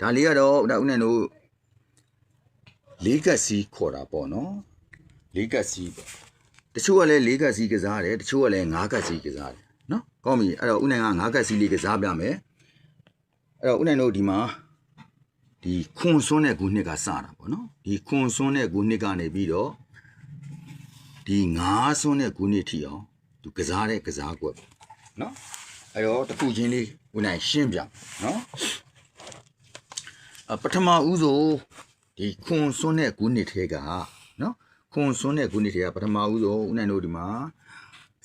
ဒါလေးကတော့ဒါဦးနိုင်တို့လေးကက်စီခေါ်တာပေါ့နော်လေးကက်စီပေါ့တချို့ကလည်းလေးကက်စီကစားတယ်တချို့ကလည်းငါးကက်စီကစားတယ်နော်ကောင်းပြီအဲ့တော့ဦးနိုင်ကငါးကက်စီလေးကစားပြမယ်အဲ့တော့ဦးနိုင်တို့ဒီမှာဒီခွန်စွန်းတဲ့ခုနှစ်ကစတာပေါ့နော်ဒီခွန်စွန်းတဲ့ခုနှစ်ကနေပြီးတော့ဒီငါးစွန်းတဲ့ခုနှစ်ထိအောင်သူကစားတဲ့ကစားကွက်ပေါ့နော်အဲ့တော့တစ်ခုချင်းလေးဦးနိုင်ရှင်းပြနော်အ ပထမဦးဆုံးဒီခွန်စွန်းတဲ့ဂုဏ်ထဲကနော်ခွန်စွန်းတဲ့ဂုဏ်ထဲကပထမဦးဆုံးဦးနိုင်တို့ဒီမှာ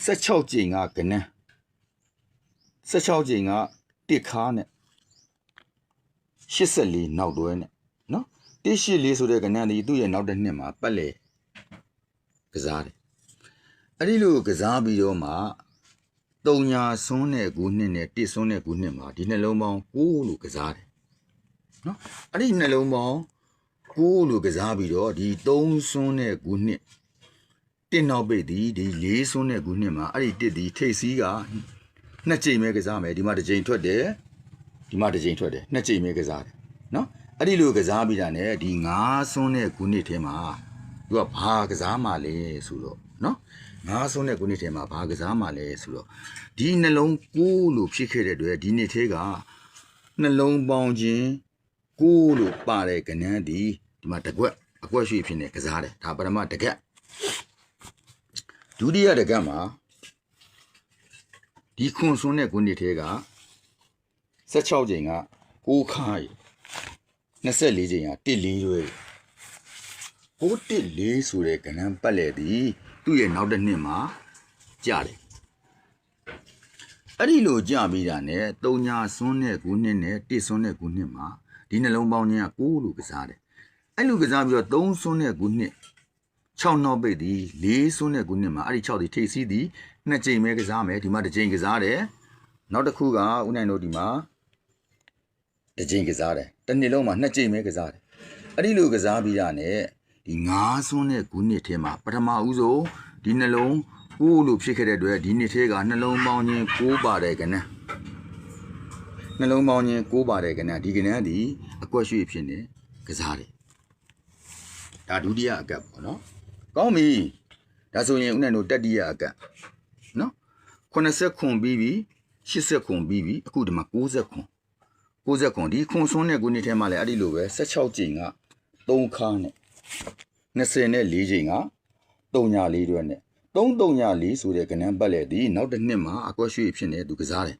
16ကြိမ်ကကနန်း16ကြိမ်ကတစ်ခါနဲ့84နောက်တွဲနဲ့နော်184ဆိုတဲ့ကနန်းဒီသူ့ရဲ့နောက်တစ်နှစ်မှာပတ်လေကစားတယ်အဲ့ဒီလိုကစားပြီးတော့မှတုံညာစွန်းတဲ့ဂုဏ်နဲ့တစ်စွန်းတဲ့ဂုဏ်မှာဒီနှလုံးပေါင်း6လို့ကစားတယ် နော်အဲ့ဒီနှလုံးပေါင်းကိုးလို့ကစားပြီးတော့ဒီ3ဆွန်းတဲ့ခုနှစ်တစ်နောက်ပိတ်ဒီဒီ4ဆွန်းတဲ့ခုနှစ်မှာအဲ့ဒီတစ်ဒီထိတ်စီးကနှစ်ကြိမ်ပဲကစားမယ်ဒီမှာတစ်ကြိမ်ထွက်တယ်ဒီမှာတစ်ကြိမ်ထွက်တယ်နှစ်ကြိမ်ပဲကစားတယ်နော်အဲ့ဒီလိုကစားပြီးတာ ਨੇ ဒီ5ဆွန်းတဲ့ခုနှစ်ထဲမှာသူကဘာကစားမှလဲဆိုတော့နော်5ဆွန်းတဲ့ခုနှစ်ထဲမှာဘာကစားမှလဲဆိုတော့ဒီနှလုံးကိုးလို့ဖြစ်ခဲ့တဲ့အတွက်ဒီနှစ်ထဲကနှလုံးပေါင်းခြင်း ကိုလို့ပါတဲ့ကနန်းဒီဒီမှာတကွက်အကွက်ရွှေဖြစ်နေကစားတယ်ဒါပထမတကက်ဒုတိယတကက်မှာဒီခွန်ဆွန်းတဲ့ခုနှစ်ထဲက16ချိန်က6ခါရ24ချိန်က14ရွဲ614ဆိုတဲ့ကနန်းပတ်လေသည်သူ့ရဲ့နောက်တစ်နှစ်မှာကြတယ်အဲ့ဒီလိုကြပြီးတာနဲ့တုံညာဆွန်းတဲ့ခုနှစ်နဲ့တစ်ဆွန်းတဲ့ခုနှစ်မှာ ဒီနှလုံးပေါင်းချင်းက6လို့ကစားတယ်အဲ့လိုကစားပြီးတော့3ဆွန်းတဲ့ခုနှစ်6နောက်ပိတ်ဒီ4ဆွန်းတဲ့ခုနှစ်မှာအဲ့ဒီ6ဒီထိပ်စီးဒီနှစ်ကြိမ်ပဲကစားမယ်ဒီမှာတစ်ကြိမ်ကစားတယ်နောက်တစ်ခုကဦးနိုင်တို့ဒီမှာတစ်ကြိမ်ကစားတယ်တစ်နှစ်လုံးမှာနှစ်ကြိမ်ပဲကစားတယ်အဲ့ဒီလိုကစားပြီးရတဲ့ဒီ9ဆွန်းတဲ့ခုနှစ်ထဲမှာပထမဦးဆုံးဒီနှလုံး6လို့ဖြစ်ခဲ့တဲ့အတွက်ဒီနှစ်ထဲကနှလုံးပေါင်းချင်း6ပါတယ်ကနန်း နှလုံးပေါင်းချင်းကိုးပါတယ်ကနဒီကနဒီအကွက်ရွှေဖြစ်နေကစားတယ်ဒါဒုတိယအကပ်ပေါ့နော်ကောင်းပြီဒါဆိုရင်ဦးနိုင်တို့တတိယအကပ်နော်80ခွန်ပြီးပြီ80ခွန်ပြီးပြီအခုဒီမှာ60ခွန်60ခွန်ဒီခွန်ဆွန်းတဲ့ခုနှစ်ထဲမှာလည်းအဲ့ဒီလိုပဲ16ကြိမ်က3ခါနဲ့20နဲ့4ကြိမ်က3ညာ4တွဲနဲ့3 3ညာ4ဆိုတဲ့ကနန်းပတ်လေဒီနောက်တစ်နှစ်မှာအကွက်ရွှေဖြစ်နေသူကစားတယ်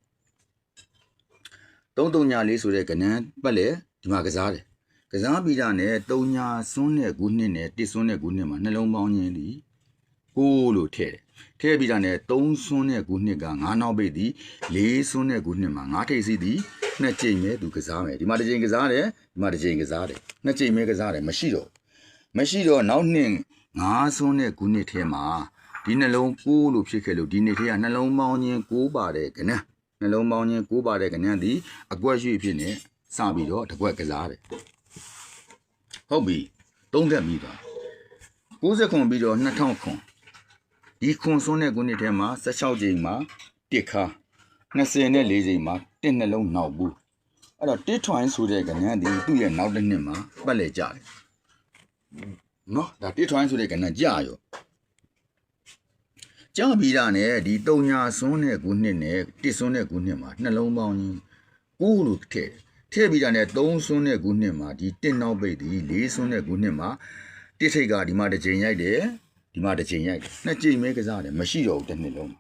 3 3ညာလေးဆိုတဲ့ကနန်းပတ်လေဒီမှာကစားတယ်ကစားပြီးတာနဲ့3ညာစွန်းတဲ့ခုနှစ်နဲ့တစ်စွန်းတဲ့ခုနှစ်မှာနှလုံးပေါင်းခြင်းဒီကိုလို့ထည့်တယ်ထည့်ပြီးတာနဲ့3စွန်းတဲ့ခုနှစ်က9နောက်ပိတ်ဒီ4စွန်းတဲ့ခုနှစ်မှာ9ထိပ်စီးဒီနှစ်ကြိမ်ပဲသူကစားမယ်ဒီမှာတစ်ကြိမ်ကစားတယ်ဒီမှာတစ်ကြိမ်ကစားတယ်နှစ်ကြိမ်ပဲကစားတယ်မရှိတော့မရှိတော့နောက်နှစ်9စွန်းတဲ့ခုနှစ်ထဲမှာဒီနှလုံးကိုလို့ဖြစ်ခဲ့လို့ဒီနှစ်ထဲကနှလုံးပေါင်းခြင်းကိုပါတယ်ကနန်း နှလုံးပေါင်းချင်းကိုးပါတဲ့ကဏ္ဍသည်အကွက်ရွှေဖြစ်နေစပြီးတော့တစ်ကွက်ကစားတယ်ဟုတ်ပြီသုံးသက်မိသွား60ခွန်ပြီးတော့2000ခွန်ဒီခွန်စွန်းတဲ့ခုနှစ်ထဲမှာ16ကြိမ်မှာတစ်ခါ20နဲ့4ကြိမ်မှာတစ်နှလုံးနောက်ဘူးအဲ့တော့တစ်ထွိုင်းဆိုတဲ့ကဏ္ဍသည်သူ့ရဲ့နောက်တစ်နှစ်မှာပတ်လေကြတယ်နော်ဒါတစ်ထွိုင်းဆိုတဲ့ကဏ္ဍကြရော ကြောက်ပြီးတာနဲ့ဒီတုံညာစွန်းတဲ့ခုနှစ်နဲ့တစ်စွန်းတဲ့ခုနှစ်မှာနှလုံးပေါင်းကြီးကိုးလို့ထည့်တယ်ထည့်ပြီးတာနဲ့သုံးစွန်းတဲ့ခုနှစ်မှာဒီတစ်နောက်ပိတ်ဒီလေးစွန်းတဲ့ခုနှစ်မှာတစ်ထိတ်ကဒီမှာတစ်ချိန်ရိုက်တယ်ဒီမှာတစ်ချိန်ရိုက်တယ်နှစ်ချိန်ပဲကစားတယ်မရှိတော့ဘူးတစ်နှစ်လုံး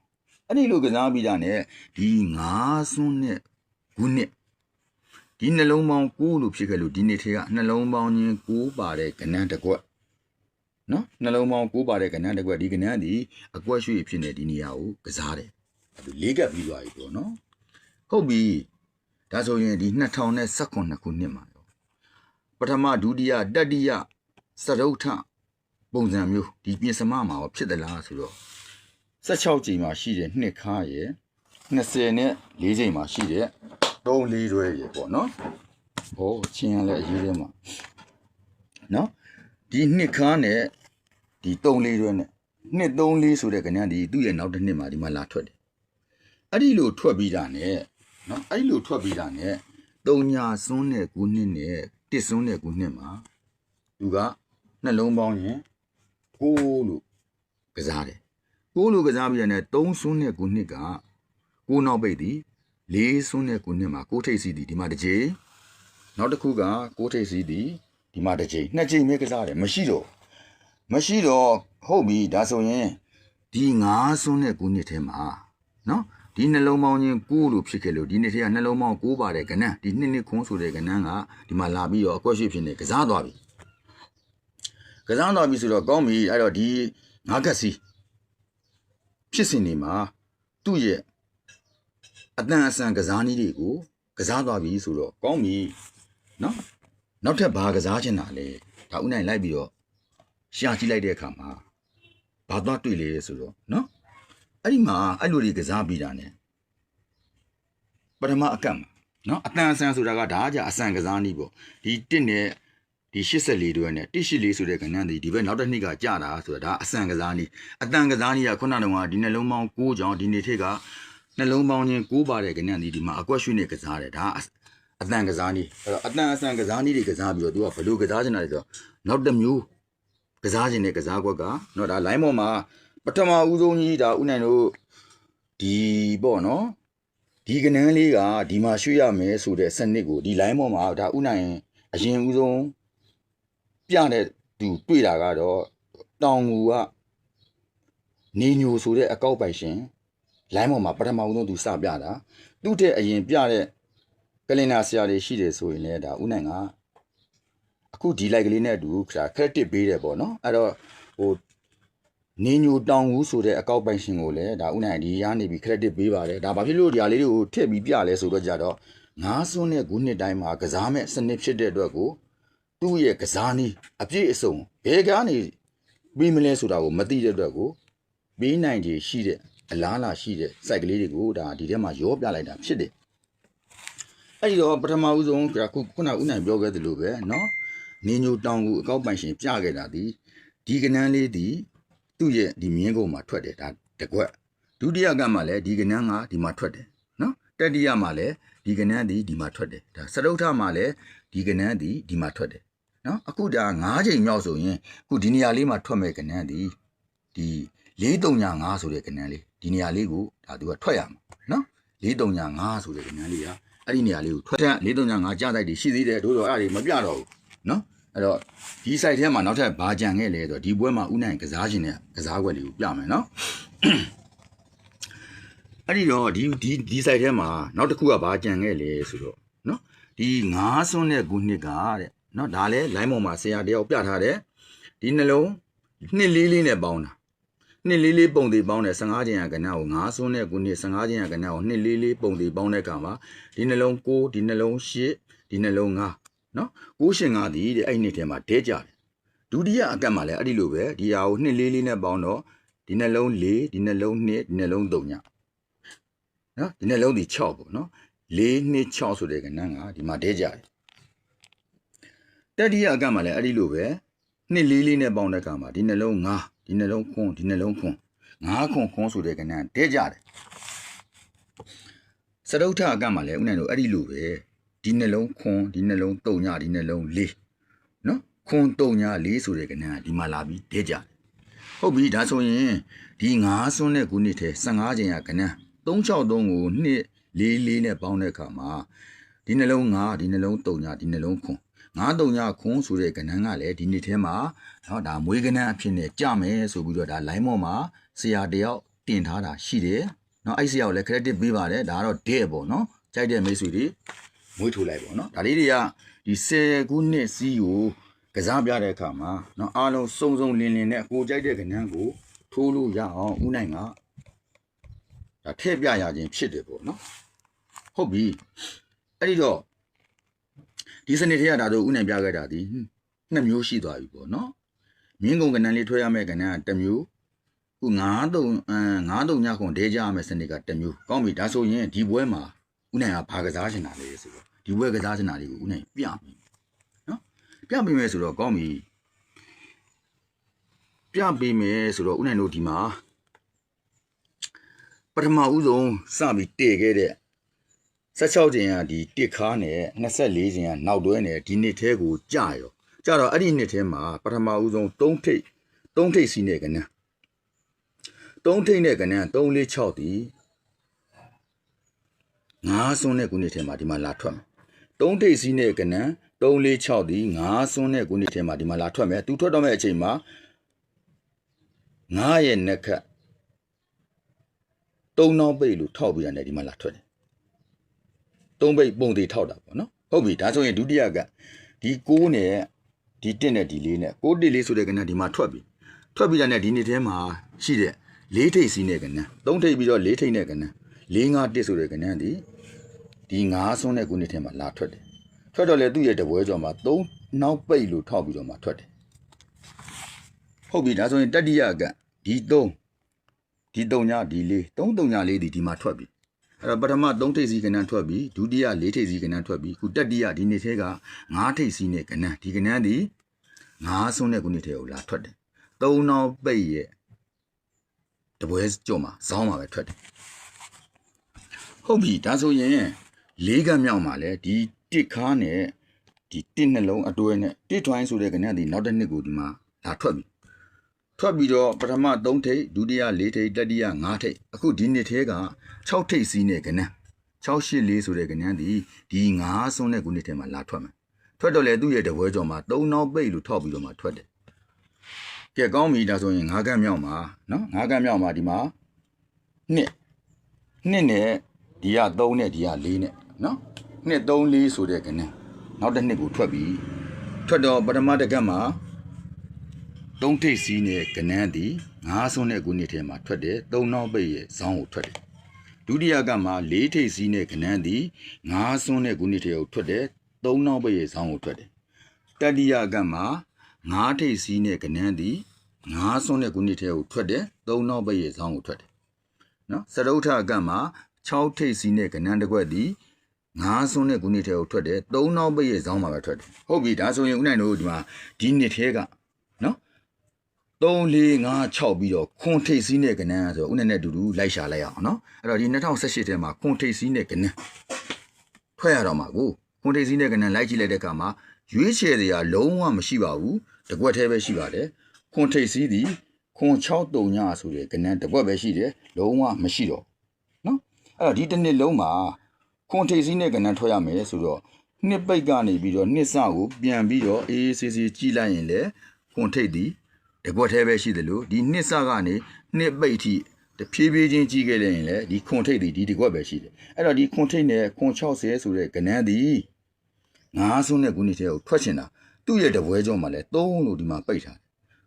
အဲ့ဒီလိုကစားပြီးတာနဲ့ဒီငါးစွန်းတဲ့ခုနှစ်ဒီနှလုံးပေါင်းကိုးလို့ဖြစ်ခဲ့လို့ဒီနှစ်ထဲကနှလုံးပေါင်းချင်းကိုးပါတဲ့ကဏ္ဍတစ်ကွက် နော်နှလုံးပေါင်းကိုးပါတဲ့ကဏ္ဍတစ်ကွက်ဒီကဏ္ဍဒီအကွက်ရွှေဖြစ်နေဒီနေရာကိုကစားတယ်အဲ့ဒါလေးကပ်ပြီးသွားပြီပေါ့နော်ဟုတ်ပြီဒါဆိုရင်ဒီ2019ခုနှစ်မှာရောပထမဒုတိယတတိယစရုပ်ထပုံစံမျိုးဒီပြင်စမမှာရောဖြစ်သလားဆိုတော့16ချိန်မှာရှိတဲ့နှစ်ခါရယ်20နဲ့4ချိန်မှာရှိတဲ့3 4တွဲရယ်ပေါ့နော်ဟောချင်းရလဲအရေးထဲမှာနော် ဒီနှစ်ခါနဲ့ဒီ3လေးတွဲနဲ့နှစ်3လေးဆိုတဲ့ကဏ္ဍဒီသူ့ရဲ့နောက်တစ်နှစ်မှာဒီမှာလာထွက်တယ်အဲ့ဒီလိုထွက်ပြီးတာနဲ့နော်အဲ့ဒီလိုထွက်ပြီးတာနဲ့တုံညာစွန်းတဲ့ခုနှစ်နဲ့တစ်စွန်းတဲ့ခုနှစ်မှာသူကနှလုံးပေါင်းရင်ကိုလို့ကစားတယ်ကိုလို့ကစားပြီးတဲ့သုံးစွန်းတဲ့ခုနှစ်ကကိုနောက်ပိတ်သည်လေးစွန်းတဲ့ခုနှစ်မှာကိုထိတ်စီသည်ဒီမှာတစ်ချိန်နောက်တစ်ခုကကိုထိတ်စီသည် ဒီမှာတစ်ချိန်နှစ်ချိန်ပဲကစားတယ်မရှိတော့မရှိတော့ဟုတ်ပြီဒါဆိုရင်ဒီငါးစွန်းတဲ့ခုနှစ်ထဲမှာနော်ဒီနှလုံးပေါင်းချင်း9လို့ဖြစ်ခဲ့လို့ဒီနှစ်ထဲကနှလုံးပေါင်း9ပါတယ်ကဏ္ဍဒီနှစ်နှစ်ခွန်းဆိုတဲ့ကဏ္ဍကဒီမှာလာပြီးတော့အကွက်ရွှေ့ဖြစ်နေကစားသွားပြီကစားသွားပြီဆိုတော့ကောင်းပြီအဲ့တော့ဒီငါးကက်စီဖြစ်စဉ်တွေမှာသူ့ရဲ့အတန်အဆန်ကစားနည်းတွေကိုကစားသွားပြီဆိုတော့ကောင်းပြီနော် နောက်ထပ်ဘာကစားချင်တာလဲဒါဥနိုင်လိုက်ပြီးတော့ရှာကြည့်လိုက်တဲ့အခါမှာဘာသွားတွေ့လဲဆိုတော့နော်အဲ့ဒီမှာအဲ့လိုတွေကစားပြီးတာ ਨੇ ပထမအကန့်မှာနော်အတန်အဆန်ဆိုတာကဒါကကြအဆန်ကစားနည်းပေါ့ဒီတစ်နဲ့ဒီ84တွဲနဲ့184ဆိုတဲ့ကဏ္ဍဒီဒီဘက်နောက်တစ်နှစ်ကကြာတာဆိုတာဒါအဆန်ကစားနည်းအတန်ကစားနည်းကခုနကတော့ဒီနှလုံးပေါင်း6ကြောင်ဒီနေ့ထက်ကနှလုံးပေါင်းချင်း6ပါတဲ့ကဏ္ဍဒီဒီမှာအကွက်ရွှေ့နေကစားတယ်ဒါ အတန်ကစားနည်းအဲ့တော့အတန်အဆန်ကစားနည်းတွေကစားပြီးတော့ तू ကဘယ်လိုကစားချင်တာလဲဆိုတော့နောက်တစ်မျိုးကစားခြင်းတဲ့ကစားကွက်ကနော်ဒါ line ပေါ်မှာပထမဦးဆုံးကြီးဒါဥနိုင်တို့ဒီပေါ့နော်ဒီကနန်းလေးကဒီမှာရွှေ့ရမယ်ဆိုတဲ့စနစ်ကိုဒီ line ပေါ်မှာဒါဥနိုင်အရင်ဦးဆုံးပြတဲ့သူတွေ့တာကတော့တောင်ငူကနေညိုဆိုတဲ့အကောက်ပိုင်ရှင် line ပေါ်မှာပထမဦးဆုံးသူစပြတာသူ့တဲ့အရင်ပြတဲ့ ကလင်နာဆရာတွေရှိတယ်ဆိုရင်လည်းဒါဥနိုင်ကအခုဒီ like ကလေးနဲ့အတူခါ credit ပေးတယ်ပေါ့နော်အဲ့တော့ဟိုနေညိုတောင်ဦးဆိုတဲ့အကောက်ပိုင်ရှင်ကိုလည်းဒါဥနိုင်ဒီရနေပြီး credit ပေးပါတယ်ဒါဘာဖြစ်လို့ဒီဟာလေးတွေကိုထည့်ပြီးပြလဲဆိုတော့ကြတော့ငါးစွန်းတဲ့ခုနှစ်တိုင်းမှာကစားမဲ့စနစ်ဖြစ်တဲ့အတွက်ကိုသူ့ရဲ့ကစားနည်းအပြည့်အစုံဘယ်ကနေပြီးမလဲဆိုတာကိုမသိတဲ့အတွက်ကိုပြီးနိုင်ခြေရှိတဲ့အလားလာရှိတဲ့ site ကလေးတွေကိုဒါဒီထဲမှာရောပြလိုက်တာဖြစ်တယ် အဲ့ဒီတော့ပထမဦးဆုံးကခုခုနဦးနိုင်ပြောခဲ့သလိုပဲเนาะနေညိုတောင်ကူအကောက်ပိုင်ရှင်ပြခဲ့တာဒီဒီကနန်းလေးဒီသူ့ရဲ့ဒီမြင်းကုန်းမှာထွက်တယ်ဒါတကွက်ဒုတိယကမှလည်းဒီကနန်းကဒီမှာထွက်တယ်နော်တတိယမှာလည်းဒီကနန်းဒီဒီမှာထွက်တယ်ဒါစတုထမှာလည်းဒီကနန်းဒီဒီမှာထွက်တယ်နော်အခုဒါ၅ချိန်မြောက်ဆိုရင်အခုဒီနေရာလေးမှာထွက်မဲ့ကနန်းဒီဒီ435ဆိုတဲ့ကနန်းလေးဒီနေရာလေးကိုဒါသူကထွက်ရမှာနော်435ဆိုတဲ့ကနန်းလေးက အဲ့ဒီနေရာလေးကိုထွက်တဲ့435ကြားတိုက်တွေရှိသေးတယ်တို့တော့အဲ့ဒါတွေမပြတော့ဘူးနော်အဲ့တော့ဒီ site ထဲမှာနောက်ထပ်ဘာကြံခဲ့လဲဆိုတော့ဒီပွဲမှာဥနိုင်ကစားခြင်းနဲ့ကစားကွက်တွေကိုပြမယ်နော်အဲ့ဒီတော့ဒီဒီဒီ site ထဲမှာနောက်တစ်ခုကဘာကြံခဲ့လဲဆိုတော့နော်ဒီငါးစွန်းတဲ့ခုနှစ်ကတဲ့နော်ဒါလည်း line ပေါ်မှာဆရာတယောက်ပြထားတယ်ဒီနှလုံးနှစ်လေးလေးနဲ့ပေါင်းတာ နှစ်လေးလေးပုံသေးပေါင်းတဲ့15ကျင်ရကဏ္ဍကိုငါးစွန်းတဲ့ခုနှစ်15ကျင်ရကဏ္ဍကိုနှစ်လေးလေးပုံသေးပေါင်းတဲ့ကံမှာဒီနှလုံး6ဒီနှလုံး8ဒီနှလုံး9နော်ကိုးရှင်ငါသည်တဲ့အဲ့နှစ်ထဲမှာဒဲကြတယ်ဒုတိယအကတ်မှာလည်းအဲ့ဒီလိုပဲဒီဟာကိုနှစ်လေးလေးနဲ့ပေါင်းတော့ဒီနှလုံး၄ဒီနှလုံး2ဒီနှလုံး3ညနော်ဒီနှလုံးဒီ6ပေါ့နော်၄နှစ်6ဆိုတဲ့ကဏ္ဍကဒီမှာဒဲကြတယ်တတိယအကတ်မှာလည်းအဲ့ဒီလိုပဲနှစ်လေးလေးနဲ့ပေါင်းတဲ့ကံမှာဒီနှလုံး5 ဒီနှလုံးခွန်းဒီနှလုံးခွန်း5ခွန်းခွန်းဆိုတဲ့ကဏ္ဍဒဲကြတယ်စတုထအကတ်မှာလည်းဥနိုင်တို့အဲ့ဒီလိုပဲဒီနှလုံးခွန်ဒီနှလုံးတုံညဒီနှလုံးလေးနော်ခွန်တုံညလေးဆိုတဲ့ကဏ္ဍကဒီမှာလာပြီးဒဲကြတယ်ဟုတ်ပြီဒါဆိုရင်ဒီ9စွန်းတဲ့ခုနှစ်ထဲ15ကျင်ရကဏ္ဍ363ကိုနှစ်လေးလေးနဲ့ပေါင်းတဲ့အခါမှာဒီနှလုံး9ဒီနှလုံးတုံညဒီနှလုံးခွန် 9တုံညခွန်ဆိုတဲ့ကဏ္ဍကလည်းဒီနှစ်ထဲမှာနော်ဒါမွေးကဏ္ဍအဖြစ်နဲ့ကြမယ်ဆိုပြီးတော့ဒါ line ပေါ်မှာဆရာတယောက်တင်ထားတာရှိတယ်နော်အဲ့ဆရာကိုလည်း credit ပေးပါတယ်ဒါကတော့တဲ့ပေါ့နော်ကြိုက်တဲ့မိတ်ဆွေတွေမွေးထိုးလိုက်ပေါ့နော်ဒါလေးတွေကဒီ10ခုနှစ်စီးကိုကစားပြတဲ့အခါမှာနော်အားလုံးစုံစုံလင်းလင်းနဲ့အကိုကြိုက်တဲ့ကဏ္ဍကိုထိုးလို့ရအောင်ဦးနိုင်ကဒါထည့်ပြရခြင်းဖြစ်တယ်ပေါ့နော်ဟုတ်ပြီအဲ့ဒီတော့ ဒီစနစ်ထဲကဒါတို့ဦးနိုင်ပြခဲ့တာဒီနှစ်မျိုးရှိသွားပြီပေါ့နော်မြင်းကုံကဏ္ဍလေးထွဲရမယ့်ကဏ္ဍကတစ်မျိုးခု9တုံအဲ9တုံညခွန်ဒဲကြရမယ့်စနစ်ကတစ်မျိုးကောင်းပြီဒါဆိုရင်ဒီပွဲမှာဦးနိုင်ကဘာကစားချင်တာလဲဆိုတော့ဒီဘွဲကစားချင်တာလေးကိုဦးနိုင်ပြပြီနော်ပြပေးမယ်ဆိုတော့ကောင်းပြီပြပေးမယ်ဆိုတော့ဦးနိုင်တို့ဒီမှာပထမဦးဆုံးစပြီးတည်ခဲ့တဲ့ 16ကျင်ကဒီတစ်ခါနဲ့24ကျင်ကနောက်တွဲနဲ့ဒီနှစ်သေးကိုကြာရောကြာတော့အဲ့ဒီနှစ်သေးမှာပထမဦးဆုံး3ထိပ်3ထိပ်စီးနဲ့ကနန်း3ထိပ်နဲ့ကနန်း3 4 6ဒီငါးစွန်းတဲ့ခုနှစ်ထဲမှာဒီမှာလာထွက်မယ်3ထိပ်စီးနဲ့ကနန်း3 4 6ဒီငါးစွန်းတဲ့ခုနှစ်ထဲမှာဒီမှာလာထွက်မယ်သူထွက်တော့မဲ့အချိန်မှာငါးရဲ့နက်ခတ်3နောက်ပိတ်လို့ထောက်ပြီးရတယ်ဒီမှာလာထွက်တယ် သုံးပိတ်ပုံသေးထောက်တာပေါ့နော်ဟုတ်ပြီဒါဆိုရင်ဒုတိယကဒီ6နဲ့ဒီ1နဲ့ဒီ4နဲ့6တိလေးဆိုတဲ့ကဏ္ဍဒီမှာထွက်ပြီထွက်ပြီးတာနဲ့ဒီနေ့ထဲမှာရှိတဲ့၄ထိပ်စီးနဲ့ကဏ္ဍ၃ထိပ်ပြီးတော့၄ထိပ်နဲ့ကဏ္ဍ၄၅တစ်ဆိုတဲ့ကဏ္ဍဒီဒီ9ဆွန်းတဲ့ခုနှစ်ထဲမှာလာထွက်တယ်ထွက်တော့လေသူ့ရဲ့တပွဲကျော်မှာ၃နောက်ပိတ်လို့ထောက်ပြီးတော့မှထွက်တယ်ဟုတ်ပြီဒါဆိုရင်တတိယကဒီ3ဒီ3ညဒီ4 3 3ည4ဒီဒီမှာထွက်ပြီ အဲ့တော့ပထမ3ထိပ်စီးကဏ္ဍထွက်ပြီးဒုတိယ4ထိပ်စီးကဏ္ဍထွက်ပြီးခုတတိယဒီနေ့ထဲက5ထိပ်စီးနဲ့ကဏ္ဍဒီကဏ္ဍဒီ5ဆုံးတဲ့ခုနှစ်ထဲကိုလာထွက်တယ်။သုံးနောက်ပိတ်ရဲ့တပွဲကြော်မှာဇောင်းမှာပဲထွက်တယ်။ဟုတ်ပြီဒါဆိုရင်လေးကမြောက်မှာလဲဒီတစ်ခါနဲ့ဒီတစ်နှလုံးအတွဲနဲ့တစ်ထွိုင်းဆိုတဲ့ကဏ္ဍဒီနောက်တစ်နှစ်ကိုဒီမှာလာထွက်ပြီ။ ထွက်ပြီးတော့ပထမ3ထိပ်ဒုတိယ4ထိပ်တတိယ5ထိပ်အခုဒီနှစ်သေးက6ထိပ်စီးနဲ့ကဏ္ဍ684ဆိုတဲ့ကဏ္ဍဒီဒီ9ဆွန်းတဲ့ခုနှစ်ထဲမှာလာထွက်မယ်ထွက်တော့လေသူ့ရဲ့တပွဲကျော်မှာ3နောက်ပိတ်လို့ထောက်ပြီးတော့မှထွက်တယ်ကဲကောင်းပြီဒါဆိုရင်9ကန်းမြောက်မှာနော်9ကန်းမြောက်မှာဒီမှာနှစ်နှစ်နဲ့ဒီက3နဲ့ဒီက4နဲ့နော်နှစ်3 4ဆိုတဲ့ကဏ္ဍနောက်တစ်နှစ်ကိုထွက်ပြီထွက်တော့ပထမတစ်ကတ်မှာ သုံးထိပ်စီးနဲ့ကနန်းသည်ငါးဆွန်းတဲ့ခုနှစ်ထဲမှာထွက်တယ်သုံးနောက်ပိတ်ရဲ့ဇောင်းကိုထွက်တယ်ဒုတိယကမှာလေးထိပ်စီးနဲ့ကနန်းသည်ငါးဆွန်းတဲ့ခုနှစ်ထဲကိုထွက်တယ်သုံးနောက်ပိတ်ရဲ့ဇောင်းကိုထွက်တယ်တတိယကမှာငါးထိပ်စီးနဲ့ကနန်းသည်ငါးဆွန်းတဲ့ခုနှစ်ထဲကိုထွက်တယ်သုံးနောက်ပိတ်ရဲ့ဇောင်းကိုထွက်တယ်နော်စရုထကမှာ6ထိပ်စီးနဲ့ကနန်းတစ်ခွက်သည်ငါးဆွန်းတဲ့ခုနှစ်ထဲကိုထွက်တယ်သုံးနောက်ပိတ်ရဲ့ဇောင်းမှာပဲထွက်တယ်ဟုတ်ပြီဒါဆိုရင်ဦးနိုင်တို့ဒီမှာဒီနှစ်ထဲကနော် 3 4 5 6ပြီးတော့ခွန်ထိပ်စီးနဲ့ကနန်းဆိုတော့ဦးနဲ့နဲ့အတူတူလိုက်ရှာလိုက်ရအောင်နော်အဲ့တော့ဒီ2018ထဲမှာခွန်ထိပ်စီးနဲ့ကနန်းထွက်ရတော့မှာကိုခွန်ထိပ်စီးနဲ့ကနန်းလိုက်ကြည့်လိုက်တဲ့အခါမှာရွေးချယ်စရာလုံးဝမရှိပါဘူးတကွက်သေးပဲရှိပါတယ်ခွန်ထိပ်စီးသည်ခွန်6တုံညဆိုတဲ့ကနန်းတကွက်ပဲရှိတယ်လုံးဝမရှိတော့နော်အဲ့တော့ဒီတစ်နှစ်လုံးမှာခွန်ထိပ်စီးနဲ့ကနန်းထွက်ရမယ်ဆိုတော့နှစ်ပိတ်ကနေပြီးတော့နှစ်စကိုပြန်ပြီးတော့အေးအေးဆေးဆေးကြည့်လိုက်ရင်လေခွန်ထိပ်သည် တကွက်သေးပဲရှိတယ်လို့ဒီနှစ်စကနေနှစ်ပိတ်ထိတဖြည်းဖြည်းချင်းကြီးခဲ့လိုက်ရင်လည်းဒီခွန်ထိတ်တွေဒီတကွက်ပဲရှိတယ်အဲ့တော့ဒီခွန်ထိတ်နဲ့ခွန်60ဆိုတဲ့ကဏ္ဍသည်ငါးဆုံးတဲ့ခုနှစ်ထဲကိုထွက်ချင်တာသူ့ရဲ့တပွဲကြောမှာလည်း3လို့ဒီမှာပိတ်ထား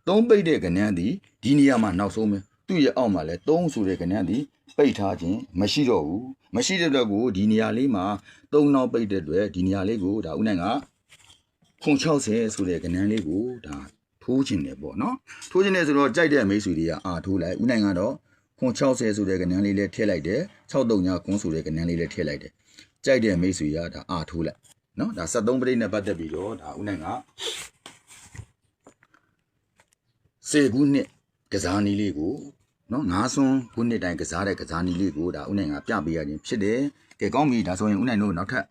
တယ်3ပိတ်တဲ့ကဏ္ဍသည်ဒီနေရာမှာနောက်ဆုံးပဲသူ့ရဲ့အောက်မှာလည်း3ဆိုတဲ့ကဏ္ဍသည်ပိတ်ထားခြင်းမရှိတော့ဘူးမရှိတဲ့အတွက်ကိုဒီနေရာလေးမှာ3နောက်ပိတ်တဲ့အတွက်ဒီနေရာလေးကိုဒါဥနိုင်ကခွန်60ဆိုတဲ့ကဏ္ဍလေးကိုဒါ ထိုးခြင်းတယ်ပေါ့နော်ထိုးခြင်းတယ်ဆိုတော့ကြိုက်တဲ့မိတ်ဆွေတွေကအာထိုးလိုက်ဦးနိုင်ကတော့ခွန်60ဆိုတဲ့ကဏ္ဍလေးလည်းထည့်လိုက်တယ်63ညခွန်ဆိုတဲ့ကဏ္ဍလေးလည်းထည့်လိုက်တယ်ကြိုက်တဲ့မိတ်ဆွေကဒါအာထိုးလိုက်နော်ဒါ73ပရိနဲ့ပတ်သက်ပြီးတော့ဒါဦးနိုင်ကစေခုနှစ်ကစားနည်းလေးကိုနော်ငါးဆွန်းခုနှစ်တိုင်းကစားတဲ့ကစားနည်းလေးကိုဒါဦးနိုင်ကပြပေးရခြင်းဖြစ်တယ်ကဲကောင်းပြီဒါဆိုရင်ဦးနိုင်တို့နောက်ထပ်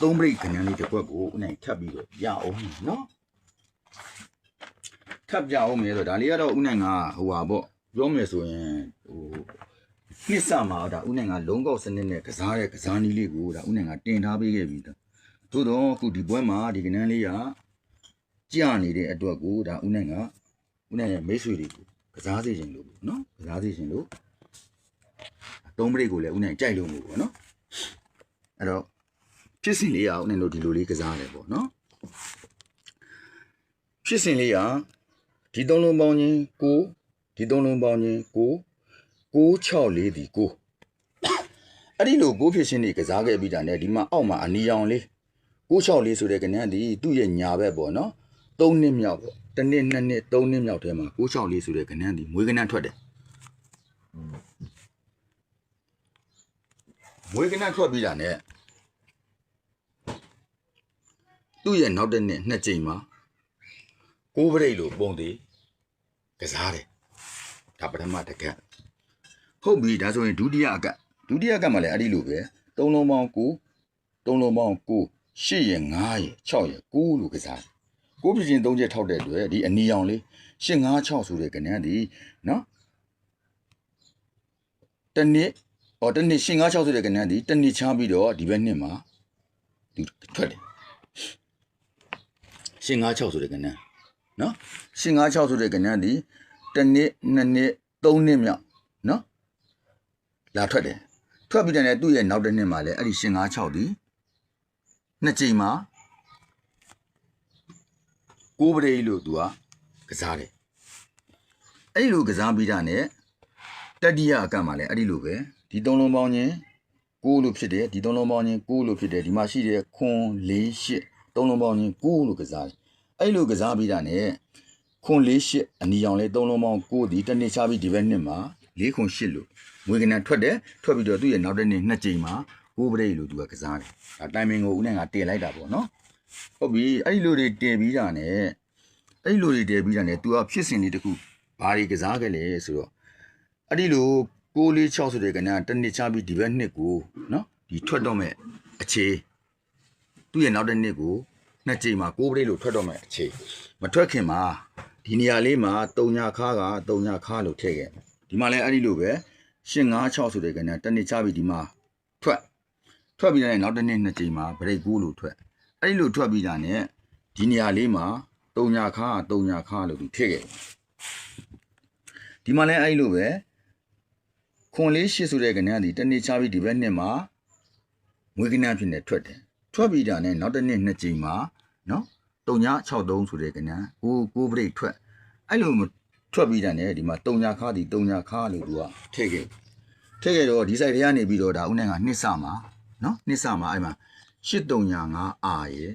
သုံးပရိတ်ခဏလေးတစ်ခွက်ကိုဦးနိုင်ထပ်ပြီးတော့ရအောင်နော် ထပ်ပြအောင်မယ်ဆိုတော့ဒါလေးကတော့ဦးနိုင်ကဟိုပါပေါ့ပြောမယ်ဆိုရင်ဟိုနှစ်စမှာဒါဦးနိုင်ကလုံးကောက်စနစ်နဲ့ကစားတဲ့ကစားနည်းလေးကိုဒါဦးနိုင်ကတင်ထားပေးခဲ့ပြီတော့သို့တော့အခုဒီပွဲမှာဒီကဏ္ဍလေးကကြာနေတဲ့အတွက်ကိုဒါဦးနိုင်ကဦးနိုင်ရဲ့မိတ်ဆွေတွေကိုကစားစေခြင်းလို့ပေါ့နော်ကစားစေခြင်းလို့သုံးပရိတ်ကိုလည်းဦးနိုင်ကြိုက်လို့မို့ပေါ့နော်အဲ့တော့ဖြစ်စဉ်လေးရအောင်နင်တို့ဒီလိုလေးကစားရတယ်ပေါ့နော်ဖြစ်စဉ်လေးရ ဒီသုံးလုံးပေါင်းချင်းကိုဒီသုံးလုံးပေါင်းချင်းကို664ဒီကိုအဲ့ဒီလိုကိုဖြစ်ရှင်နေကစားခဲ့ပြီးတာ ਨੇ ဒီမှာအောက်မှာအနီရောင်လေး664ဆိုတဲ့ကဏ္ဍဒီသူ့ရဲ့ညာဘက်ပေါ့နော်3နှစ်မြောက်ပေါ့တစ်နှစ်နှစ်နှစ်3နှစ်မြောက်ထဲမှာ664ဆိုတဲ့ကဏ္ဍဒီမွေးကဏ္ဍထွက်တယ်မွေးကဏ္ဍထွက်ပြီးတာ ਨੇ သူ့ရဲ့နောက်တစ်နှစ်နှစ်ကြိမ်မှာကိုးပရိတ်လိုပုံသေး ကစားတယ်ဒါပထမတစ်ကက်ဟုတ်ပြီဒါဆိုရင်ဒုတိယအကက်ဒုတိယကမှလည်းအဲ့ဒီလိုပဲ3လုံးပေါင်း9 3လုံးပေါင်း9 8ရယ်9ရယ်6ရယ်9လို့ကစားတယ်ကိုဖြစ်ချင်း3ချက်ထောက်တဲ့အတွက်ဒီအနီအောင်လေး8 5 6ဆိုတဲ့ကဏ္ဍဒီနော်တနည်းဟောတနည်း8 5 6ဆိုတဲ့ကဏ္ဍဒီတနည်းချပြီးတော့ဒီဘက်နှစ်မှာသူထွက်တယ်8 5 6ဆိုတဲ့ကဏ္ဍ နော်8 5 6ဆိုတဲ့ကဏ္ဍဒီတနည်း2နှစ်3နှစ်မြောက်နော်လာထွက်တယ်ထွက်ပြီးတဲ့သူ့ရဲ့နောက်တစ်နှစ်မှာလည်းအဲ့ဒီ8 5 6ဒီနှစ်ကြိမ်မှာကိုးပရိလို့သူကကစားတယ်အဲ့ဒီလိုကစားပြီးတာနဲ့တတိယအကန့်မှာလည်းအဲ့ဒီလိုပဲဒီသုံးလုံးပေါင်းချင်းကိုးလို့ဖြစ်တယ်ဒီသုံးလုံးပေါင်းချင်းကိုးလို့ဖြစ်တယ်ဒီမှာရှိတဲ့ခွန်၄၈သုံးလုံးပေါင်းချင်းကိုးလို့ကစားတယ် အဲ့လိုကစားပြီးတာနဲ့ခွန်၄၈အနီအောင်လဲသုံးလုံးပေါင်းကိုးဒီတစ်နှစ်ချပြီးဒီဘက်နှစ်မှာ၄ခွန်၈လို့ငွေကနန်ထွက်တယ်ထွက်ပြီးတော့သူ့ရဲ့နောက်တစ်နှစ်နှစ်ကြိမ်မှာကိုးပရိလို့သူကကစားတယ်ဒါတိုင်မင်ကိုဦးနဲ့ငါတင်လိုက်တာပေါ့နော်ဟုတ်ပြီအဲ့ဒီလိုတွေတည်ပြီးတာနဲ့အဲ့ဒီလိုတွေတည်ပြီးတာနဲ့ तू ကဖြစ်စဉ်လေးတစ်ခုဘာတွေကစားခဲ့လဲဆိုတော့အဲ့ဒီလို6လေး6ဆိုတဲ့ကဏ္ဍတစ်နှစ်ချပြီးဒီဘက်နှစ်ကိုနော်ဒီထွက်တော့မဲ့အခြေသူ့ရဲ့နောက်တစ်နှစ်ကို နှစ်ကြိမ်မှာ6ပရိလို့ထွက်တော့မဲ့အခြေမထွက်ခင်မှာဒီနေရာလေးမှာ3ညာခါက3ညာခါလို့ထည့်ခဲ့ဒီမှာလည်းအဲ့ဒီလိုပဲ8 5 6ဆိုတဲ့ကဏ္ဍတစ်နှစ်ချပြီးဒီမှာထွက်ထွက်ပြီးတဲ့နောက်တစ်နှစ်နှစ်ကြိမ်မှာဗရိတ်9လို့ထွက်အဲ့ဒီလိုထွက်ပြီးတာနဲ့ဒီနေရာလေးမှာတုံညာခါတုံညာခါလို့သူထည့်ခဲ့ဒီမှာလည်းအဲ့ဒီလိုပဲခွန်လေးရှစ်ဆိုတဲ့ကဏ္ဍဒီတနေ့ချပြီးဒီဘက်နှစ်မှာငွေကဏ္ဍဖြစ်နေထွက်တယ်ထွက်ပြီးတာနဲ့နောက်တစ်နှစ်နှစ်ကြိမ်မှာ နော်တုံညာ63ဆိုတဲ့ကဏ္ဍကိုကိုဘရိတ်ထွက်အဲ့လိုထွက်ပြီးတာနဲ့ဒီမှာတုံညာခါဒီတုံညာခါလို့သူကထည့်ခဲ့ထည့်ခဲ့တော့ဒီ site ထဲကနေပြီးတော့ဒါဦးနဲ့ကနှစ်စမှာနော်နှစ်စမှာအဲ့မှာ8395အာရယ်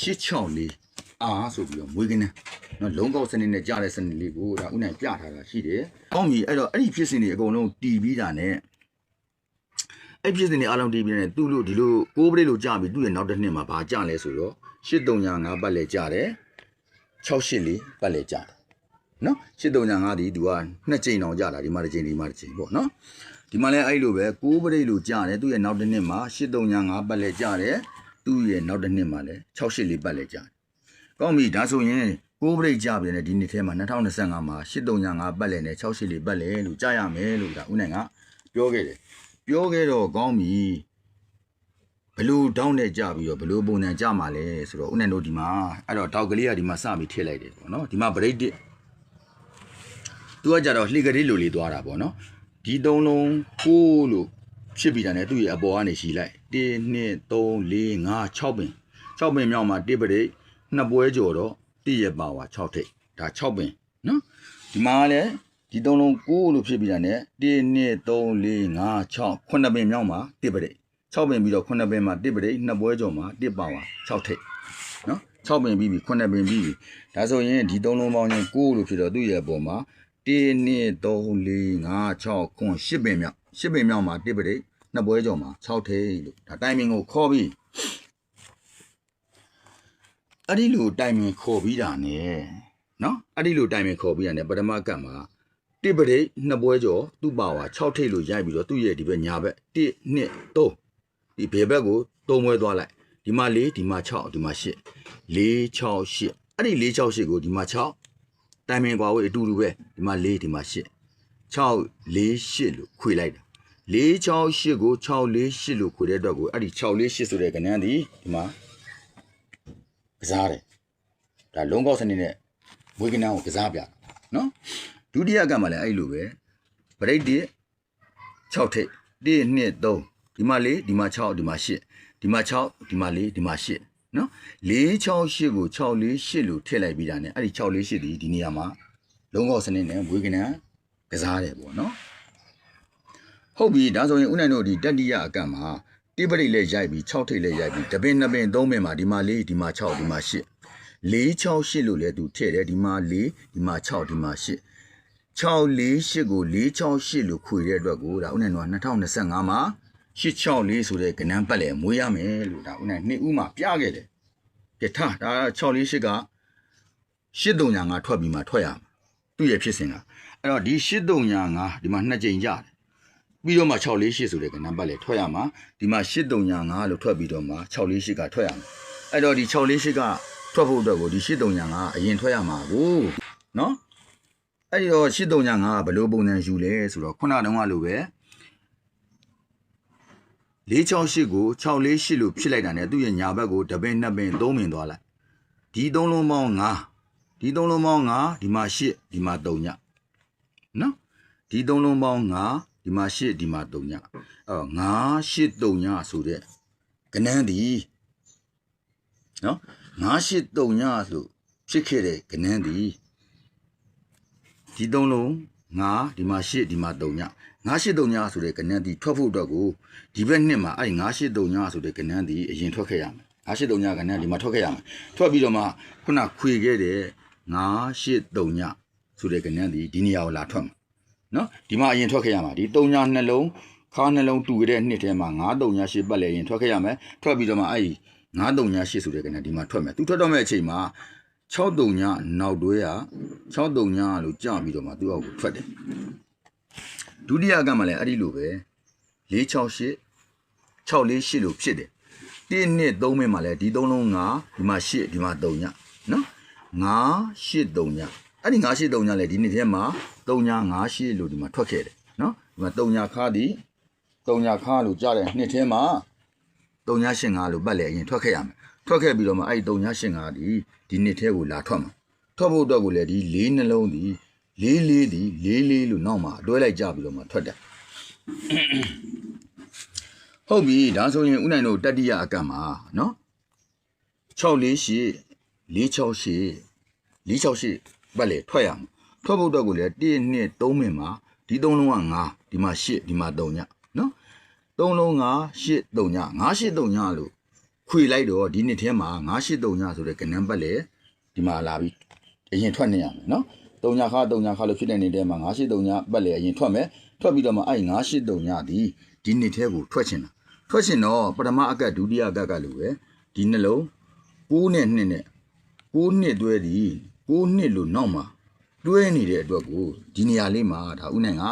864အာဆိုပြီးတော့မွေးကင်းတယ်နော်လုံးကောက်စနစ်နဲ့ကြားတဲ့စနစ်လေးကိုဒါဥနိုင်ပြထားတာရှိတယ်။ကောင်းပြီအဲ့တော့အဲ့ဒီဖြစ်စဉ်တွေအကုန်လုံးတီးပြီးတာနဲ့ အဲ့ဖြစ်စဉ်တွေအားလုံးတီးပြီးတဲ့သူ့လို့ဒီလိုကိုးပရိလို့ကြားပြီးသူ့ရဲ့နောက်တစ်နှစ်မှာဘာကြားလဲဆိုတော့8395ပတ်လဲကြားတယ်684ပတ်လဲကြားတယ်နော်8395ဒီသူကနှစ်ကြိမ်တောင်ကြားတာဒီမှာတစ်ကြိမ်ဒီမှာတစ်ကြိမ်ပေါ့နော်ဒီမှာလဲအဲ့လိုပဲကိုးပရိလို့ကြားတယ်သူ့ရဲ့နောက်တစ်နှစ်မှာ8395ပတ်လဲကြားတယ်သူ့ရဲ့နောက်တစ်နှစ်မှာလဲ684ပတ်လဲကြားတယ်ကောင်းပြီဒါဆိုရင်ကိုးပရိတ်ကြပြန်တဲ့ဒီနှစ်ထဲမှာ2025မှာ8395ပတ်လဲနဲ့684ပတ်လဲလို့ကြားရမယ်လို့ဒါဦးနိုင်ကပြောခဲ့တယ် ပြောခဲ့တော့ကောင်းပြီဘလို့တောင်းနဲ့ကြပြီးတော့ဘလို့ပုံစံကြမှာလဲဆိုတော့ဦးနိုင်တို့ဒီမှာအဲ့တော့တောက်ကလေးကဒီမှာစပြီးထည့်လိုက်တယ်ပေါ့နော်ဒီမှာဗရိတ်တစ်သူကကြတော့လှေကလေးလိုလေးသွားတာပေါ့နော်ဒီသုံးလုံးကိုးလို့ဖြစ်ပြီးတာနဲ့သူ့ရဲ့အပေါ်ကနေရှိလိုက်1 2 3 4 5 6ပင်6ပင်မြောက်မှာတစ်ပရိတ်နှစ်ပွဲကြော်တော့တည့်ရပါဝါ6ထိပ်ဒါ6ပင်နော်ဒီမှာလည်း ဒီသုံးလုံးကိုးလို့ဖြစ်ပြီးတာနဲ့1 2 3 4 5 6ခုနှစ်ပင်မြောက်မှာတစ်ပရိတ်6ပင်ပြီးတော့ခုနှစ်ပင်မှာတစ်ပရိတ်နှစ်ပွဲကြော်မှာတစ်ပါဝါ6ထိပ်နော်6ပင်ပြီးပြီခုနှစ်ပင်ပြီးပြီဒါဆိုရင်ဒီသုံးလုံးပေါင်းချင်းကိုးလို့ဖြစ်တော့သူ့ရဲ့အပေါ်မှာ1 2 3 4 5 6ခွန်10ပင်မြောက်10ပင်မြောက်မှာတစ်ပရိတ်နှစ်ပွဲကြော်မှာ6ထိပ်လို့ဒါတိုင်မင်ကိုခေါ်ပြီးအဲ့ဒီလိုတိုင်မင်ခေါ်ပြီးတာနဲ့နော်အဲ့ဒီလိုတိုင်မင်ခေါ်ပြီးတာနဲ့ပထမကတ်မှာ တစ်ပရိတ်နှစ်ပွဲကြော်သူ့ပါဝါ6ထိပ်လို့ရိုက်ပြီးတော့သူ့ရဲ့ဒီဘက်ညာဘက်1 2 3ဒီဘေဘက်ကို3ပွဲသွားလိုက်ဒီမှာ4ဒီမှာ6ဒီမှာ8 4 6 8အဲ့ဒီ4 6 8ကိုဒီမှာ6တိုင်မင်ကွာဝေးအတူတူပဲဒီမှာ4ဒီမှာ8 6 4 8လို့ခွေလိုက်တာ4 6 8ကို6 4 8လို့ခွေတဲ့အတွက်ကိုအဲ့ဒီ6 4 8ဆိုတဲ့ကဏ္ဍဒီဒီမှာကစားတယ်ဒါလုံးကောက်စနစ်နဲ့မွေးကဏ္ဍကိုကစားပြတာနော် ဒုတိယကမှလည်းအဲ့လိုပဲဗရိတ်တစ်6ထိပ်1 2 3ဒီမှာ4ဒီမှာ6ဒီမှာ8ဒီမှာ6ဒီမှာ4ဒီမှာ8နော်4 6 8ကို6 4 8လို့ထည့်လိုက်ပြီးတာねအဲ့ဒီ6 4 8ဒီဒီနေရာမှာလုံးကောက်စနစ်နဲ့မွေးကဏ္ဍကစားတယ်ပေါ့နော်ဟုတ်ပြီဒါဆိုရင်ဦးနိုင်တို့ဒီတတိယအကန့်မှာတိပရိတ်လည်းရိုက်ပြီး6ထိပ်လည်းရိုက်ပြီးတပင်နှစ်ပင်သုံးပင်မှာဒီမှာ4ဒီမှာ6ဒီမှာ8 4 6 8လို့လည်းသူထည့်တယ်ဒီမှာ4ဒီမှာ6ဒီမှာ8 6 4 8ကို4 6 8လို့ခွေတဲ့အတွက်ကိုဒါဦးနိုင်တို့က2025မှာ864ဆိုတဲ့ကဏ္ဍပတ်လည်းမွေးရမယ်လို့ဒါဦးနိုင်နှစ်ဦးမှာပြခဲ့တယ်ပြထားဒါ648က8355ထွက်ပြီးမှထွက်ရမှာသူ့ရဲ့ဖြစ်စဉ်ကအဲ့တော့ဒီ8355ဒီမှာနှစ်ကြိမ်ကြတယ်ပြီးတော့မှ648ဆိုတဲ့ကဏ္ဍပတ်လေထွက်ရမှာဒီမှာ835လို့ထွက်ပြီးတော့မှ648ကထွက်ရမှာအဲ့တော့ဒီ648ကထွက်ဖို့အတွက်ကိုဒီ835အရင်ထွက်ရမှာကိုနော် အဲ့ဒီတော့835ကဘယ်လိုပုံစံယူလဲဆိုတော့ခုနတုန်းကလိုပဲ468ကို648လို့ဖြစ်လိုက်တာ ਨੇ သူ့ရဲ့ညာဘက်ကိုတပင်နှစ်ပင်သုံးပင်သွားလိုက်ဒီသုံးလုံးပေါင်း9ဒီသုံးလုံးပေါင်း9ဒီမှာ8ဒီမှာ3ညနော်ဒီသုံးလုံးပေါင်း9ဒီမှာ8ဒီမှာ3ညအော်9 8 3ညဆိုတဲ့ကဏ္ဍဒီနော်9 8 3ညဆိုဖြစ်ခဲ့တဲ့ကဏ္ဍဒီ ဒီသုံးလုံး9ဒီမှာ8ဒီမှာ3ည9 8 3ညဆိုတဲ့ကဏ္ဍဒီထွက်ဖို့အတွက်ကိုဒီဘက်နှစ်မှာအဲ့9 8 3ညဆိုတဲ့ကဏ္ဍဒီအရင်ထွက်ခဲ့ရမယ်9 8 3ညကဏ္ဍဒီမှာထွက်ခဲ့ရမယ်ထွက်ပြီးတော့မှခုနခွေခဲ့တဲ့9 8 3ညဆိုတဲ့ကဏ္ဍဒီဒီနေရာကိုလာထွက်မှာနော်ဒီမှာအရင်ထွက်ခဲ့ရမှာဒီ3ညနှလုံးခါနှလုံးတူခဲ့တဲ့နှစ်ထဲမှာ9 3ည8ပတ်လဲရင်ထွက်ခဲ့ရမယ်ထွက်ပြီးတော့မှအဲ့ဒီ9 3ည8ဆိုတဲ့ကနေဒီမှာထွက်မယ်သူထွက်တော့မဲ့အချိန်မှာ 6 3ညနောက်တွဲရ6 3ညလို့ကြပြီးတော့မှသူ့အောက်ကိုထွက်တယ်ဒုတိယကမှလည်းအဲ့ဒီလိုပဲ468 648လို့ဖြစ်တယ်1နှစ်3မိနစ်မှာလည်းဒီ3လုံး9ဒီမှာ8ဒီမှာ3ညနော်9 8 3ညအဲ့ဒီ9 8 3ညလည်းဒီနှစ်ထဲမှာ3ည9 8လို့ဒီမှာထွက်ခဲ့တယ်နော်ဒီမှာ3ညခါသည်3ညခါလို့ကြားတဲ့နှစ်ထဲမှာ3ည8 5လို့ပတ်လေအရင်ထွက်ခဲ့ရမယ်ထွက်ခဲ့ပြီးတော့မှအဲ့ဒီ3ည8 5ဒီ ဒီနှစ်ထဲကိုလာထွက်မှာထွက်ဖို့အတွက်ကိုလည်းဒီ၄နှလုံးဒီလေးလေးဒီလေးလေးလို့နောက်မှာအတွဲလိုက်ကြပြီးတော့မှထွက်တယ်ဟုတ်ပြီဒါဆိုရင်ဥနိုင်တို့တတိယအကန့်မှာနော်648 468 468ပတ်လေထွက်ရမှာထွက်ဖို့အတွက်ကိုလည်း1 2 3မိနစ်မှာဒီ3လုံးက9ဒီမှာ8ဒီမှာ3ညနော်3လုံးက8 3ည9 8 3ညလို့ ခွေလိုက်တော့ဒီနှစ်ထဲမှာ9 8 3ညဆိုတဲ့ကဏ္ဍပတ်လေဒီမှာလာပြီးအရင်ထွက်နေရမယ်နော်3ညခါ3ညခါလို့ဖြစ်တဲ့နေတဲ့မှာ9 8 3ညပတ်လေအရင်ထွက်မယ်ထွက်ပြီးတော့မှအဲ့9 8 3ညဒီဒီနှစ်ထဲကိုထွက်ချင်တာထွက်ရှင်တော့ပထမအကတ်ဒုတိယအကတ်ကလို့ပဲဒီနှလုံး6နဲ့2နဲ့6နှစ်တွဲဒီ6နှစ်လို့နောက်မှာတွဲနေတဲ့အတွက်ကိုဒီနေရာလေးမှာဒါဥနိုင်က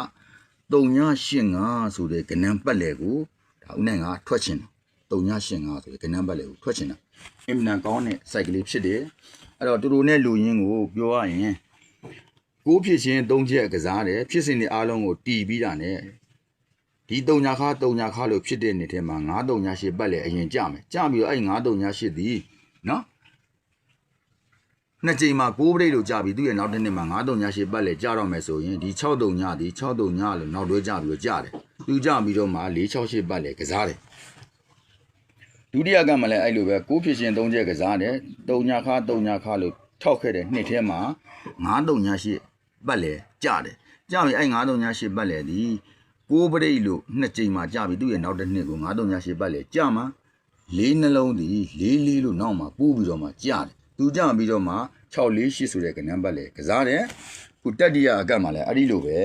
3985ဆိုတဲ့ကဏ္ဍပတ်လေကိုဒါဥနိုင်ကထွက်ချင်တယ် 3985ဆိုတဲ့ကဏ္ဍပတ်လေကိုထွက်ချင်တာအင်မတန်ကောင်းတဲ့ site ကလေးဖြစ်တယ်အဲ့တော့တူတူနဲ့လူရင်းကိုပြောရရင်ကိုးဖြစ်ချင်း၃ချက်ကစားတယ်ဖြစ်စဉ်တွေအားလုံးကိုတီးပြီးတာ ਨੇ ဒီတုံညာခါတုံညာခါလို့ဖြစ်တဲ့နေ့ထဲမှာ9တုံညာရှိပတ်လေအရင်ကြမယ်ကြပြီးတော့အဲ့9တုံညာရှိသည်နော်နှစ်ကြိမ်မှာ6ပရိတ်လို့ကြပြီသူ့ရဲ့နောက်တစ်နှစ်မှာ9တုံညာရှိပတ်လေကြတော့မယ်ဆိုရင်ဒီ6တုံညာဒီ6တုံညာလို့နောက်တွဲကြပြီးတော့ကြတယ်သူကြပြီးတော့မှ4 6ရှိပတ်လေကစားတယ် ဒုတိယကမှလည်းအဲ့လိုပဲ6ဖြစ်ရှင်3ချက်ကစားတယ်တုံညာခါတုံညာခါလို့ထောက်ခဲ့တဲ့နှစ်ထဲမှာ9တုံညာရှိပတ်လေကြတယ်ကြပြီအဲ့9တုံညာရှိပတ်လေဒီကိုးပရိတ်လို့နှစ်ကြိမ်မှကြာပြီသူ့ရဲ့နောက်တစ်နှစ်ကို9388ပတ်လေကြာမှာလေးနှလုံးဒီလေးလေးလို့နောက်မှာပူးပြီးတော့မှကြာတယ်သူကြာပြီးတော့မှ648ဆိုတဲ့ကဏ္ဍပတ်လေကစားတယ်ခုတတိယအကတ်မှာလည်းအဲ့ဒီလိုပဲ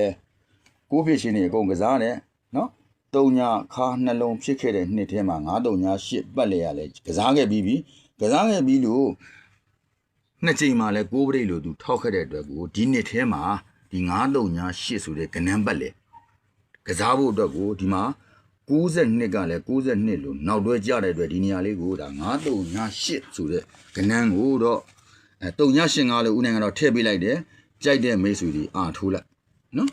ကိုးဖြစ်ရှင်နေအကုန်ကစားတယ်နော် တုံညာခါနှလုံးဖြစ်ခဲ့တဲ့နှစ်ထဲမှာ9388ပတ်လေရလဲကစားခဲ့ပြီးပြီကစားခဲ့ပြီးလို့နှစ်ကြိမ်မှလည်းကိုးပရိတ်လို့သူထောက်ခဲ့တဲ့အတွက်ကိုဒီနှစ်ထဲမှာဒီ9388ဆိုတဲ့ကဏ္ဍပတ်လေကစားဖို့အတွက်ကိုဒီမှာ62ကလည်း62လို့နောက်တွဲကြတဲ့အတွက်ဒီနေရာလေးကိုဒါ9388ဆိုတဲ့ကဏ္ဍကိုတော့အဲ3985လို့ဦးနိုင်ငံတော့ထည့်ပေးလိုက်တယ်ကြိုက်တဲ့မိတ်ဆွေတွေအာထိုးလိုက်နော်